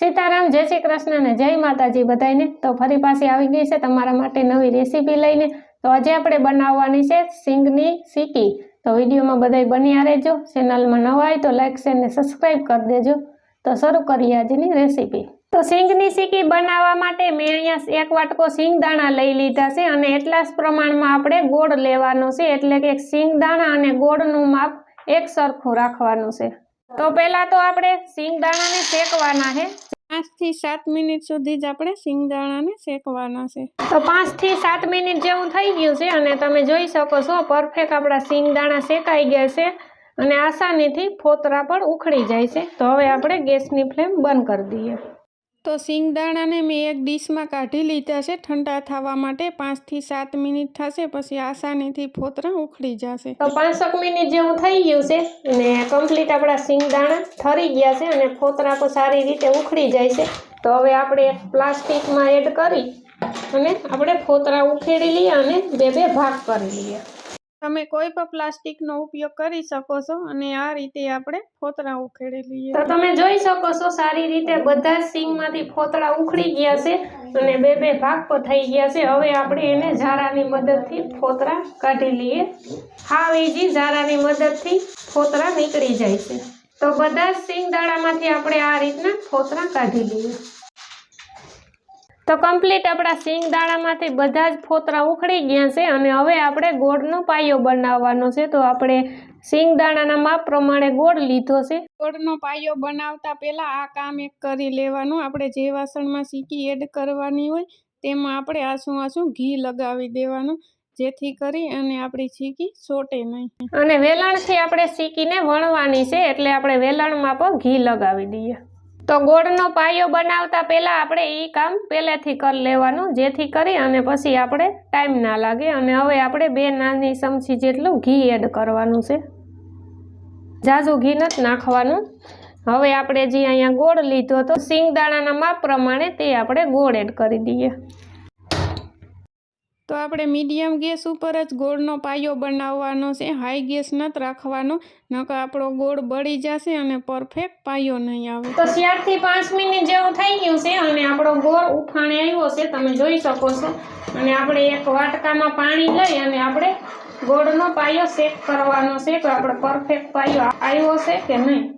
સીતારામ, જય શ્રી કૃષ્ણ અને જય માતાજી બધાને તો ફરી પાછી આવી ગઈ છે તમારા માટે નવી રેસીપી લઈને. તો આજે આપણે બનાવવાની છે સિંગની સીકી તો વિડીયોમાં બધાય બન્યા રહેજો. ચેનલમાં નવા હોય તો લાઈક, શેર ને સબસ્ક્રાઈબ કરી દેજો. તો શરૂ કરીએ આજની રેસીપી. તો સિંગની સીકી બનાવવા માટે મેં અહીંયા એક વાટકો સિંગદાણા લઈ લીધા છે અને એટલા જ પ્રમાણમાં આપણે ગોળ લેવાનો છે. એટલે કે સિંગદાણા અને ગોળનું માપ એક સરખું રાખવાનું છે. તો પહેલા તો આપણે સિંગદાણાને શેકવાના છે. પાંચથી સાત મિનિટ સુધી જ આપણે સિંગદાણાને શેકવાના છે. તો પાંચથી સાત મિનિટ જેવું થઈ ગયું છે અને તમે જોઈ શકો છો પરફેક્ટ આપણા સિંગદાણા શેકાઈ ગયા છે અને આસાનીથી ફોતરા પણ ઉખડી જાય છે. તો હવે આપણે ગેસની ફ્લેમ બંધ કરી દઈએ. તો સિંગદાણાને મેં એક ડીશમાં કાઢી લીધા છે. ઠંડા થવા માટે પાંચથી સાત મિનિટ થશે, પછી આસાનીથી ફોતરા ઉખડી જશે. તો પાંચક મિનિટ જેવું થઈ ગયું છે અને કમ્પ્લીટ આપણા સિંગદાણા ઠરી ગયા છે અને ફોતરા પણ સારી રીતે ઉખડી જાય છે. તો હવે આપણે પ્લાસ્ટિકમાં એડ કરી અને આપણે ફોતરા ઉખેડી લઈએ અને બે બે ભાગ કરી લઈએ. તમે કોઈ પણ પ્લાસ્ટિકનો ઉપયોગ કરી શકો છો અને આ રીતે આપણે ફોતરા ઉખેડી લઈએ તો તમે જોઈ શકો છો સારી રીતે બધા જ સિંગમાંથી ફોતરા ઉખડી ગયા છે અને બે બે ભાગ પર થઈ ગયા છે. હવે આપણે એને ઝારાની મદદથી ફોતરા કાઢી લઈએ. હાવ ઈજી ઝારાની મદદથી ફોતરા નીકળી જાય છે. તો બધા જ સિંગ દાણામાંથી આપણે આ રીતના ફોતરા કાઢી લઈએ. તો કમ્પ્લીટ આપણા સિંગ દાણામાંથી બધા જ ફોતરા ઉખડી ગયા છે અને હવે આપણે ગોળનો પાયો બનાવવાનો છે. તો આપણે સિંગ દાણાના માપ પ્રમાણે ગોળ લીધો છે. ગોળનો પાયો બનાવતા પહેલાં આ કામ એક કરી લેવાનું. આપણે જે વાસણમાં સીકી એડ કરવાની હોય તેમાં આપણે આસું આસું ઘી લગાવી દેવાનું જેથી કરી અને આપણી ચીકી સોટે નહીં. અને વેલણથી આપણે ચીકીને વણવાની છે એટલે આપણે વેલણમાં પણ ઘી લગાવી દઈએ. તો ગોળનો પાયો બનાવતા પહેલાં આપણે એ કામ પહેલેથી કરી લેવાનું, જેથી કરી અને પછી આપણે ટાઈમ ના લાગે. અને હવે આપણે બે નાની ચમચી જેટલું ઘી એડ કરવાનું છે. ઝાઝું ઘી નથી નાખવાનું. હવે આપણે જે અહીંયા ગોળ લીધો હતો, સિંગદાણાના માપ પ્રમાણે તે આપણે ગોળ એડ કરી દઈએ. તો આપણે મીડિયમ ગેસ ઉપર જ ગોળનો પાયો બનાવવાનો છે, હાઈ ગેસ નથી રાખવાનો, નકર આપણો ગોળ બળી જશે અને પરફેક્ટ પાયો નહીં આવે. તો ચારથી પાંચ મિનિટ જેવું થઈ ગયું છે અને આપણો ગોળ ઉફાણે આવ્યો છે, તમે જોઈ શકો છો. અને આપણે એક વાટકામાં પાણી લઈ અને આપણે ગોળનો પાયો શેક કરવાનો છે, તો આપણે પરફેક્ટ પાયો આવ્યો છે કે નહીં.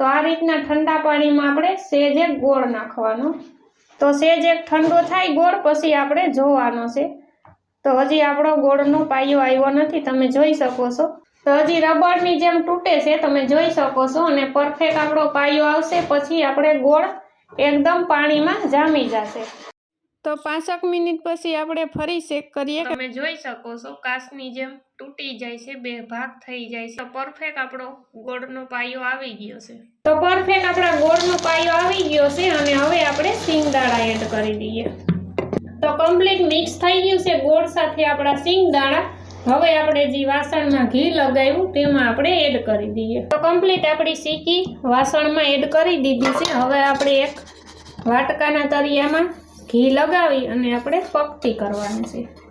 તો આ રીતના ઠંડા પાણીમાં આપણે સેજ એક ગોળ નાખવાનો. તો સેજ એક ઠંડો થાય ગોળ, પછી આપણે જોવાનો છે. તો હજી આપણો ગોળનો પાયો આવ્યો નથી તમે જોઈ શકો છો. તો હજી રબરની જેમ તૂટે છે તમે જોઈ શકો છો. અને પરફેક્ટ આપણો પાયો આવશે પછી આપણે ગોળ એકદમ પાણીમાં જામી જશે. તો પાંચક મિનિટ પછી આપણે ફરી શેક કરીએ તમે જોઈ શકો છો કાસની જેમ તૂટી જાય છે બે ભાગ થઈ જાય છે. તો પરફેક્ટ આપણો ગોળનો પાયો આવી ગયો છે. તો પરફેક્ટ આપણા ગોળનો પાયો આવી ગયો છે અને હવે આપણે સિંગદાણા એડ કરી દઈએ. કમ્પ્લીટ મિક્સ થઈ ગયું છે. ગોળ સાથે આપણા સિંગદાણા હવે આપણે જે વાસણમાં ઘી લગાવ્યું તેમાં આપણે એડ કરી દઈએ. તો કમ્પ્લીટ આપણી સીકી વાસણમાં એડ કરી દીધી છે. હવે આપણે એક વાટકાના તરિયામાં ઘી લગાવી અને આપણે પકતી કરવાની છે.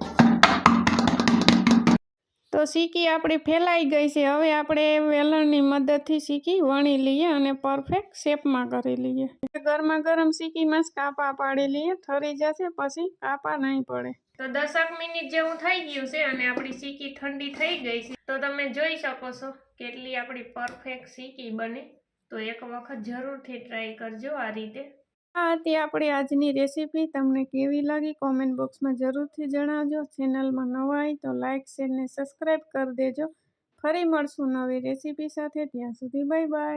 તો સીકી આપણી ફેલાઈ ગઈ છે. હવે આપણે વેલણની મદદથી સીકી વણી લઈએ અને પરફેક્ટ શેપમાં કરી લઈએ. ગરમા ગરમ સીકીમાં જ કાપા પાડી લઈએ ઠરી જશે પછી કાપા નહીં પડે. તો દસક મિનિટ જેવું થઈ ગયું છે અને આપણી સીકી ઠંડી થઈ ગઈ છે. તો તમે જોઈ શકો છો કેટલી આપણી પરફેક્ટ સીકી બને. તો એક વખત જરૂરથી ટ્રાય કરજો આ રીતે. આ હતી આપણી આજની રેસીપી. તમને કેવી લાગી કોમેન્ટ બોક્સમાં જરૂરથી જણાવજો. ચેનલમાં નવા હોય તો લાઇક શેર ને સબસ્ક્રાઈબ કરી દેજો. ફરી મળશું નવી રેસીપી સાથે. ત્યાં સુધી બાય બાય.